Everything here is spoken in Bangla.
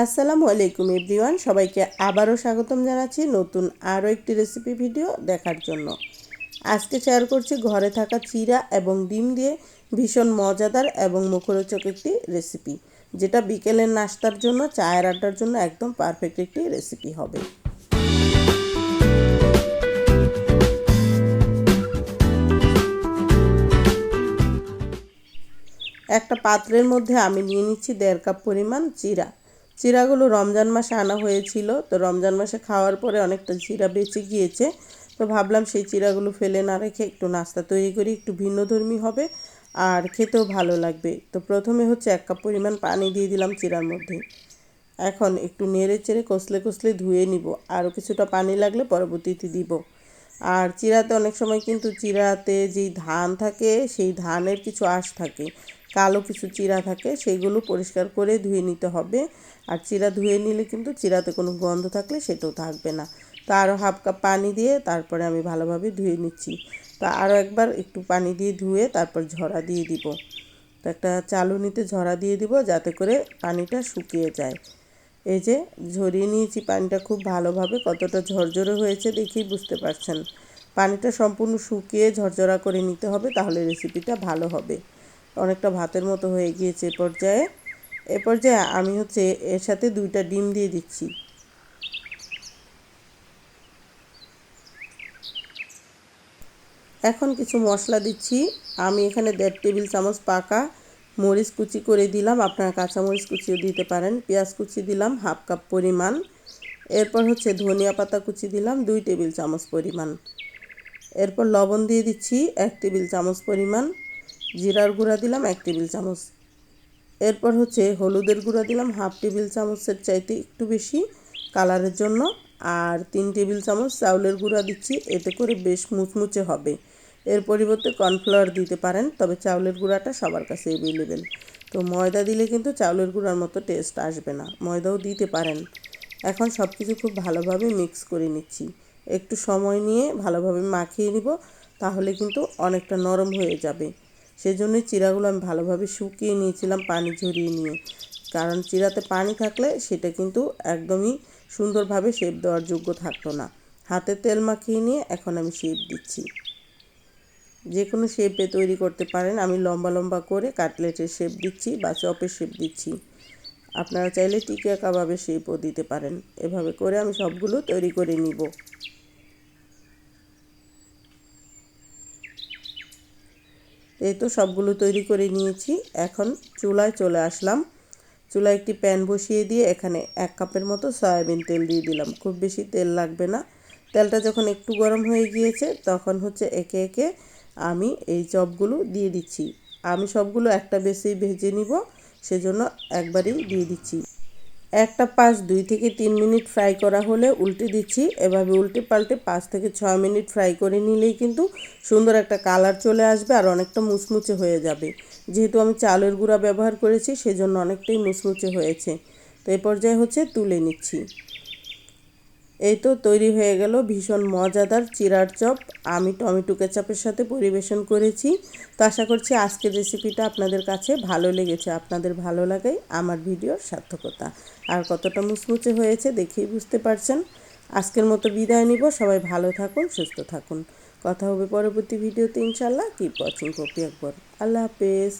আসসালামু আলাইকুম এভরিওয়ান, সবাইকে আবারও স্বাগতম জানাচ্ছি নতুন আরও একটি রেসিপি ভিডিও দেখার জন্য। আজকে শেয়ার করছি ঘরে থাকা চিরা এবং ডিম দিয়ে ভীষণ মজাদার এবং মুখরোচক একটি রেসিপি যেটা বিকেলের নাস্তার জন্য, চায়ের আড্ডার জন্য একদম পারফেক্ট একটি রেসিপি হবে। একটা পাত্রের মধ্যে আমি নিয়ে নিচ্ছি দেড় কাপ পরিমাণ চিরা। চিরাগুলো রমজান মাসে আনা হয়েছিল। তো রমজান মাসে খাওয়ার পরে অনেকটা চিরা বেঁচে গিয়েছে। তো ভাবলাম সেই চিরাগুলো ফেলে না রেখে একটু নাস্তা তৈরি করি, একটু ভিন্নধর্মী হবে আর খেতেও ভালো লাগবে। তো প্রথমে হচ্ছে এক কাপ পরিমাণ পানি দিয়ে দিলাম চিরার মধ্যে। এখন একটু নেড়ে চেড়ে কষলে কষলে ধুয়ে নিব। আরও কিছুটা পানি লাগলে পরবর্তীতে দিব। আর চিরাতে অনেক সময় কিন্তু চিরাতে যেই ধান থাকে, সেই ধানের কিছু আঁশ থাকে, কালো কিছু চিরা থাকে সেইগুলো পরিষ্কার করে ধুয়ে নিতে হবে। আর চিরা ধুয়ে নিলে কিন্তু চিরাতে কোনো গন্ধ থাকলে সেটাও থাকবে না। তো আরও হাফ কাপ পানি দিয়ে তারপরে আমি ভালোভাবে ধুয়ে নিচ্ছি। তো আরও একবার একটু পানি দিয়ে ধুয়ে তারপর ঝরা দিয়ে দিব। তো একটা চালুনিতে ঝরা দিয়ে দিব যাতে করে পানিটা শুকিয়ে যায়। এই যে ঝরিয়ে নিয়েছি পানিটা খুব ভালোভাবে, কতটা ঝরঝরে হয়েছে দেখেই বুঝতে পারছেন। পানিটা সম্পূর্ণ শুকিয়ে ঝরঝরা করে নিতে হবে, তাহলে রেসিপিটা ভালো হবে। অনেকটা ভাতের মতো হয়ে গিয়েছে এ পর্যায়ে। এ পর্যায়ে আমি হচ্ছে এর সাথে দুইটা ডিম দিয়ে দিচ্ছি। এখন কিছু মশলা দিচ্ছি। আমি এখানে দেড় টেবিল চামচ পাকা মরিচ কুচি করে দিলাম। আপনারা কাঁচা মরিচ কুচিও দিতে পারেন। পেঁয়াজ কুচি দিলাম, হাফ কাপ পরিমাণ। এরপর হচ্ছে ধনিয়া পাতা কুচি দিলাম, দুই টেবিল চামচ পরিমাণ। এরপর লবণ দিয়ে দিচ্ছি, এক টেবিল চামচ পরিমাণ। জিরার গুঁড়া দিলাম, এক টেবিল চামচ। এরপর হচ্ছে হলুদের গুঁড়া দিলাম, হাফ টেবিল চামচের চাইতে একটু বেশি কালারের জন্য। আর তিন টেবিল চামচ চাউলের গুঁড়া দিচ্ছি, এতে করে বেশ মুচমুচে হবে। এর পরিবর্তে কর্নফ্লাওয়ার দিতে পারেন, তবে চাউলের গুঁড়াটা সবার কাছে অ্যাভেলেবেল তো ময়দা দিলে কিন্তু চাউলের গুঁড়ার মতো টেস্ট আসবে না, ময়দাও দিতে পারেন। এখন সব কিছু খুব ভালোভাবে মিক্স করে নিচ্ছি। একটু সময় নিয়ে ভালোভাবে মাখিয়ে নিব, তাহলে কিন্তু অনেকটা নরম হয়ে যাবে। সেজন্যই চিরাগুলো আমি ভালোভাবে শুকিয়ে নিয়েছিলাম পানি ঝরিয়ে নিয়ে। কারণ চিরাতে পানি থাকলে সেটা কিন্তু একদমই সুন্দরভাবে শেপ দেওয়ার যোগ্য থাকতো না। হাতে তেল মাখিয়ে নিয়ে এখন আমি শেপ দিচ্ছি। যে কোনো শেপে তৈরি করতে পারেন। আমি লম্বা লম্বা করে কাটলেটের শেপ দিচ্ছি বা চপের শেপ দিচ্ছি। আপনারা চাইলে টিকিয়া কাবাবের শেপও দিতে পারেন। এভাবে করে আমি সবগুলো তৈরি করে নিব। এই তো সবগুলো তৈরি করে নিয়েছি। এখন চুলায় চলে আসলাম। চুলায় একটি প্যান বসিয়ে দিয়ে এখানে এক কাপের মতো সয়াবিন তেল দিয়ে দিলাম। খুব বেশি তেল লাগবে না। তেলটা যখন একটু গরম হয়ে গিয়েছে, তখন হচ্ছে একে একে আমি এই চপগুলো দিয়ে দিচ্ছি। আমি সবগুলো একটা বেশি ভেজে নিব, সেজন্য একবারেই দিয়ে দিচ্ছি। একটা পাঁচ দুই থেকে তিন মিনিট ফ্রাই করা হলে উল্টে দিচ্ছি। এভাবে উল্টে পাল্টে পাঁচ থেকে ছয় মিনিট ফ্রাই করে নিলেই কিন্তু সুন্দর একটা কালার চলে আসবে আর অনেকটা মুচমুচে হয়ে যাবে। যেহেতু আমি চালের গুঁড়া ব্যবহার করেছি, সেজন্য অনেকটাই মুচমুচে হয়েছে। তো এই পর্যায়ে হচ্ছে তুলে নিচ্ছি। এই তো তৈরি হয়ে গেল ভীষণ মজাদার চিরার চপ। আমি টমেটো কেচাপের সাথে পরিবেশন করেছি। তো আশা করছি আজকের রেসিপিটা আপনাদের কাছে ভালো লেগেছে, আপনাদের ভালো লাগাই, আমার ভিডিওর সার্থকতা। আর কতটা মুচমুচে হয়েছে দেখেই বুঝতে পারছেন। আজকের মতো বিদায় নিব, সবাই ভালো থাকুন, সুস্থ থাকুন। কথা হবে পরবর্তী ভিডিওতে ইনশাল্লাহ কিপ ওয়াচিং কপি একবার আল্লাহ হাফেজ।